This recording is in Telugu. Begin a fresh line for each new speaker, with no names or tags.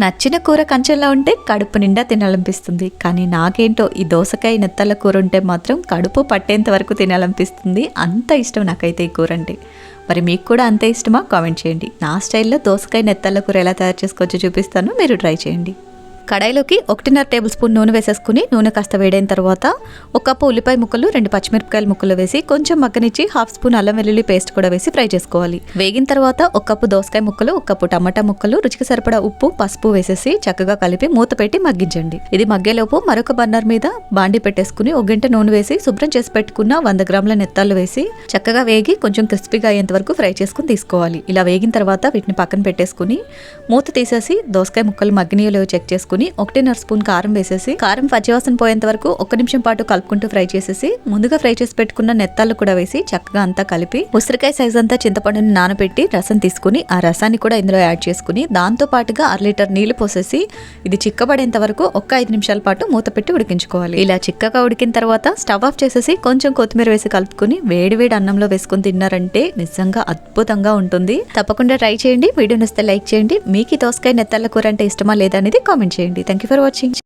నచ్చిన కూర కంచెంలో ఉంటే కడుపు నిండా తినాలనిపిస్తుంది. కానీ నాకేంటో ఈ దోసకాయ నెత్తల కూర ఉంటే మాత్రం కడుపు పట్టేంత వరకు తినాలనిపిస్తుంది. అంత ఇష్టం నాకైతే ఈ కూర అంటే. మరి మీకు కూడా అంతే ఇష్టమా? కామెంట్ చేయండి. నా స్టైల్లో దోసకాయ నెత్తల కూర ఎలా తయారు చేసుకోవచ్చో చూపిస్తాను. మీరు ట్రై చేయండి. కడాయిలోకి ఒకటిన్నర టేబుల్ స్పూన్ నూనె వేసేసుకుని నూనె కాస్త వేడైన తర్వాత ఒక కప్పు ఉల్లిపాయ ముక్కలు రెండు పచ్చిమిరపకాయల ముక్కలు వేసి కొంచెం మగ్గనిచ్చి హాఫ్ స్పూన్ అల్లం వెల్లుల్లి పేస్ట్ కూడా వేసి ఫ్రై చేసుకోవాలి. వేగిన తర్వాత ఒక కప్పు దోసకాయ ముక్కలు ఒక కప్పు టమాటా ముక్కలు రుచికి సరిపడా ఉప్పు పసుపు వేసేసి చక్కగా కలిపి మూత పెట్టి మగ్గించండి. ఇది మగ్గేలోపు మరొక బర్నర్ మీద బాండి పెట్టేసుకుని ఒక గంట నూనె వేసి శుభ్రం చేసి పెట్టుకున్న వంద గ్రాముల నెత్తాలు వేసి చక్కగా వేగి కొంచెం క్రిస్పీగా అయ్యేంత వరకు ఫ్రై చేసుకుని తీసుకోవాలి. ఇలా వేగిన తర్వాత వీటిని పక్కన పెట్టేసుకుని మూత తీసేసి దోసకాయ ముక్కలు మగ్గినీలో చెక్ చేసుకుని ఒకటిన్నర స్పూన్ కారం వేసేసి కారం పచ్చివాసన పోయేంత వరకు ఒక్క నిమిషం పాటు కలుపుకుంటూ ఫ్రై చేసేసి ముందుగా ఫ్రై చేసి పెట్టుకున్న నెత్తాలు కూడా వేసి చక్కగా అంతా కలిపి ఉసిరికాయ సైజ్ అంతా చింతపండుని నానబెట్టి రసం తీసుకుని ఆ రసాన్ని కూడా ఇందులో యాడ్ చేసుకుని దాంతో పాటుగా అర లీటర్ నీళ్ళు పోసేసి ఇది చిక్కబడేంత వరకు ఒక్క ఐదు నిమిషాల పాటు మూత పెట్టి ఉడికించుకోవాలి. ఇలా చిక్కగా ఉడికిన తర్వాత స్టవ్ ఆఫ్ చేసేసి కొంచెం కొత్తిమీర వేసి కలుపుకుని వేడి వేడి అన్నంలో వేసుకుని తిన్నారంటే నిజంగా అద్భుతంగా ఉంటుంది. తప్పకుండా ట్రై చేయండి. వీడియో నచ్చితే లైక్ చేయండి. మీకు ఈ దోసకాయ నెత్తల కూర అంటే ఇష్టమా లేదా అనేది కామెంట్ చేయండి. చేయండి. Thank you for watching